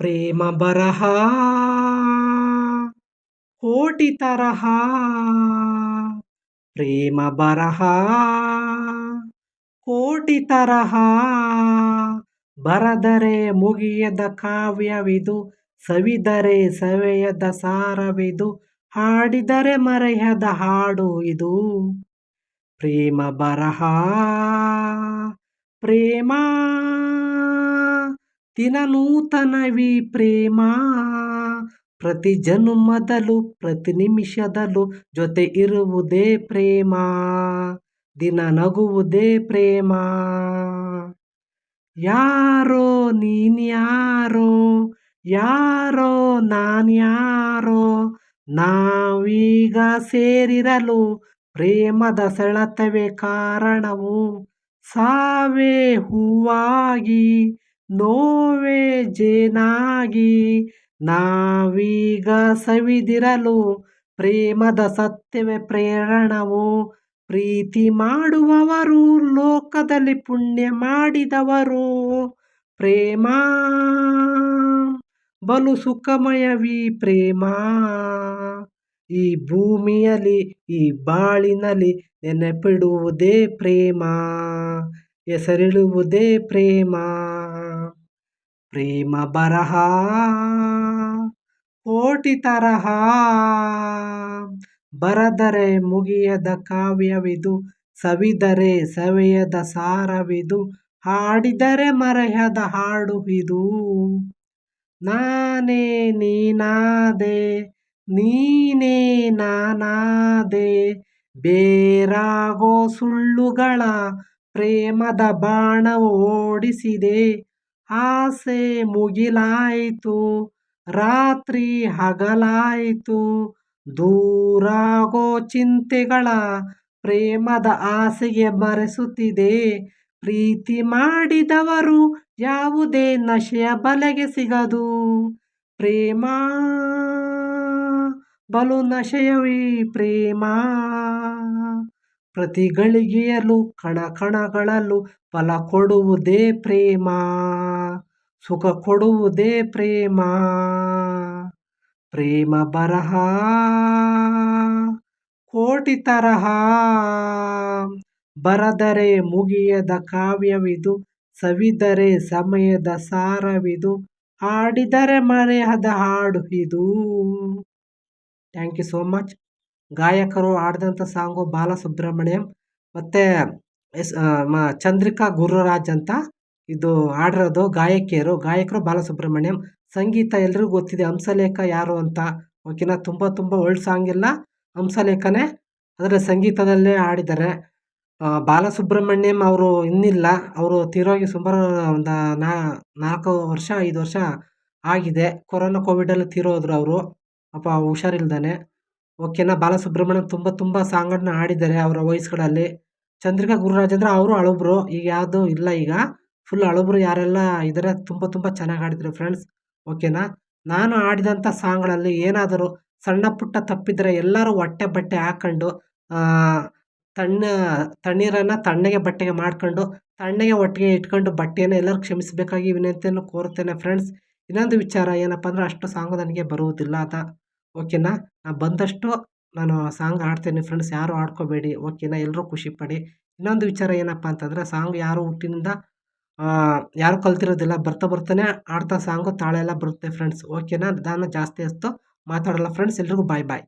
ಪ್ರೇಮ ಬರಹ, ಕೋಟಿ ತರಹ. ಪ್ರೇಮ ಬರಹ, ಕೋಟಿ ತರಹ. ಬರದರೆ ಮುಗಿಯದ ಕಾವ್ಯವಿದು, ಸವಿದರೆ ಸವೆಯದ ಸಾರವಿದು, ಹಾಡಿದರೆ ಮರೆಯದ ಹಾಡು ಇದು. ಪ್ರೇಮ ಬರಹ, ಪ್ರೇಮ. ದಿನನೂತನವಿ ಪ್ರೇಮ. ಪ್ರತಿ ಜನುಮದಲು ಪ್ರತಿ ನಿಮಿಷದಲು ಜೊತೆ ಇರುವುದೇ ಪ್ರೇಮ. ದಿನ ನಗುವುದೇ ಪ್ರೇಮ. ಯಾರೋ ನೀನ್ಯಾರೋ, ಯಾರೋ ನಾನ್ಯಾರೋ, ನಾವೀಗ ಸೇರಿರಲು ಪ್ರೇಮದ ಸೆಳೆತವೇ ಕಾರಣವು. ಸಾವೇ ಹೂವಾಗಿ ನೋವೇ ಜೇನಾಗಿ, ನಾವೀಗ ಸವಿದಿರಲು ಪ್ರೇಮದ ಸತ್ಯವೇ ಪ್ರೇರಣವು? ಪ್ರೀತಿ ಮಾಡುವವರು ಲೋಕದಲ್ಲಿ ಪುಣ್ಯ ಮಾಡಿದವರು? ಪ್ರೇಮ, ಬಲು ಸುಖಮಯವಿ ಪ್ರೇಮ. ಈ ಭೂಮಿಯಲ್ಲಿ, ಈ ಬಾಳಿನಲ್ಲಿ ನೆನಪಿಡುವುದೇ ಪ್ರೇಮ. ಹೆಸರಿಡುವುದೇ ಪ್ರೇಮ ಪ್ರೇಮ ಬರಹ, ಕೋಟಿ ತರಹ. ಬರದರೆ ಮುಗಿಯದ ಕಾವ್ಯವಿದು, ಸವಿದರೆ ಸವಿಯದ ಸಾರವಿದು, ಹಾಡಿದರೆ ಮರೆಯದ ಹಾಡು ಇದು. ನಾನೇ ನೀನಾದೆ, ನೀನೇ ನಾನಾದೆ, ಬೇರಾಗೋ ಸುಳ್ಳುಗಳ ಪ್ರೇಮದ ಬಾಣ ಓಡಿಸಿದೆ. ಆಸೆ ಮುಗಿಲಾಯಿತು, ರಾತ್ರಿ ಹಗಲಾಯಿತು. ದೂರಾಗೋ ಚಿಂತೆಗಳ ಪ್ರೇಮದ ಆಸೆಗೆ ಮರೆಸುತ್ತಿದೆ. ಪ್ರೀತಿ ಮಾಡಿದವರು ಯಾವುದೇ ನಶೆಯ ಬಲೆಗೆ ಸಿಗದು. ಪ್ರೇಮ, ಬಲು ನಶೆಯವೇ ಪ್ರೇಮ. ಪ್ರತಿ ಗಳಿಗೆಯಲು ಕಣ ಕಣಗಳಲ್ಲೂ ಫಲ ಕೊಡುವುದೇ ಪ್ರೇಮ. ಸುಖ ಕೊಡುವುದೇ ಪ್ರೇಮ. ಪ್ರೇಮ ಬರಹ. ಕೋಟಿ ತರಹ. ಬರದರೆ ಮುಗಿಯದ ಕಾವ್ಯವಿದು, ಸವಿದರೆ ಸಮಯದ ಸಾರವಿದು, ಹಾಡಿದರೆ ಮರೆಯದ ಹಾಡು ಇದು. Thank you so much. ಗಾಯಕರು ಹಾಡಿದಂಥ ಸಾಂಗು ಬಾಲಸುಬ್ರಹ್ಮಣ್ಯಂ ಮತ್ತು ಎಸ್ ಮ, ಚಂದ್ರಿಕಾ ಗುರುರಾಜ್ ಅಂತ ಇದು ಹಾಡಿರೋದು ಗಾಯಕಿಯರು. ಗಾಯಕರು ಬಾಲಸುಬ್ರಹ್ಮಣ್ಯಂ. ಸಂಗೀತ ಎಲ್ರಿಗೂ ಗೊತ್ತಿದೆ. ಹಂಸಲೇಖ ಯಾರು ಅಂತ ಓಕೆನಾ? ತುಂಬ ತುಂಬ ಒಳ್ಳೆ ಸಾಂಗ್ ಎಲ್ಲ ಹಂಸಲೇಖನೇ ಅದರ ಸಂಗೀತದಲ್ಲೇ ಹಾಡಿದ್ದಾರೆ. ಬಾಲಸುಬ್ರಹ್ಮಣ್ಯಂ ಅವರು ಇನ್ನಿಲ್ಲ. ಅವರು ತೀರೋಗಿ ಸುಮಾರು ಒಂದು ನಾಲ್ಕು ವರ್ಷ, ಐದು ವರ್ಷ ಆಗಿದೆ. ಕೊರೋನಾ ಕೋವಿಡಲ್ಲಿ ತೀರೋದ್ರು ಅವರು. ಪಾಪ ಹುಷಾರಿಲ್ದೇ ಓಕೆನಾ ಬಾಲಸುಬ್ರಹ್ಮಣ್ಯಂ ತುಂಬ ತುಂಬ ಸಾಂಗನ್ನು ಹಾಡಿದ್ದಾರೆ ಅವರ ವಯಸ್ಸುಗಳಲ್ಲಿ ಚಂದ್ರಿಕಾ ಗುರುರಾಜ್ ಅಂದರೆ ಅವರು ಹಳಬ್ರು ಈಗ ಯಾವುದು ಇಲ್ಲ ಈಗ. ಫುಲ್ ಹಳಬ್ರು ಯಾರೆಲ್ಲ ಇದ್ದಾರೆ ತುಂಬ ತುಂಬ ಚೆನ್ನಾಗಿ ಹಾಡಿದ್ರು ಫ್ರೆಂಡ್ಸ್ ಓಕೆನಾ ನಾನು ಹಾಡಿದಂಥ ಸಾಂಗ್ಗಳಲ್ಲಿ ಏನಾದರೂ ಸಣ್ಣ ಪುಟ್ಟ ತಪ್ಪಿದ್ರೆ ಎಲ್ಲರೂ ಹೊಟ್ಟೆ ಬಟ್ಟೆ ಹಾಕ್ಕೊಂಡು ತಣ್ಣ, ತಣ್ಣೀರನ್ನು ತಣ್ಣಗೆ ಬಟ್ಟೆಗೆ ಮಾಡ್ಕೊಂಡು, ತಣ್ಣಗೆ ಒಟ್ಟಿಗೆ ಇಟ್ಕೊಂಡು ಬಟ್ಟೆಯನ್ನು ಎಲ್ಲರೂ ಕ್ಷಮಿಸಬೇಕಾಗಿ ವಿನಂತಿಯನ್ನು ಕೋರುತ್ತೇನೆ ಫ್ರೆಂಡ್ಸ್ ಇನ್ನೊಂದು ವಿಚಾರ ಏನಪ್ಪ ಅಂದರೆ ಅಷ್ಟು ಸಾಂಗು ನನಗೆ ಬರುವುದಿಲ್ಲ ಅಂತ. ಓಕೆನಾ? ನಾನು ಬಂದಷ್ಟು ನಾನು ಸಾಂಗ್ ಹಾಡ್ತೇನೆ ಫ್ರೆಂಡ್ಸ್ ಯಾರು ಆಡ್ಕೋಬೇಡಿ ಓಕೆನಾ? ಎಲ್ಲರೂ ಖುಷಿಪಡಿ ಇನ್ನೊಂದು ವಿಚಾರ ಏನಪ್ಪ ಅಂತಂದರೆ, ಸಾಂಗ್ ಯಾರು ಹುಟ್ಟಿನಿಂದ ಯಾರು ಕಲ್ತಿರೋದಿಲ್ಲ, ಬರ್ತಾ ಬರ್ತಾನೆ ಹಾಡ್ತಾ ಸಾಂಗು ತಾಳೆ ಎಲ್ಲ ಬರುತ್ತೆ ಫ್ರೆಂಡ್ಸ್ ಓಕೆನಾ? ನಾನು ಜಾಸ್ತಿ ಅಷ್ಟು ಮಾತಾಡೋಲ್ಲ ಫ್ರೆಂಡ್ಸ್ ಎಲ್ರಿಗೂ ಬಾಯ್ ಬಾಯ್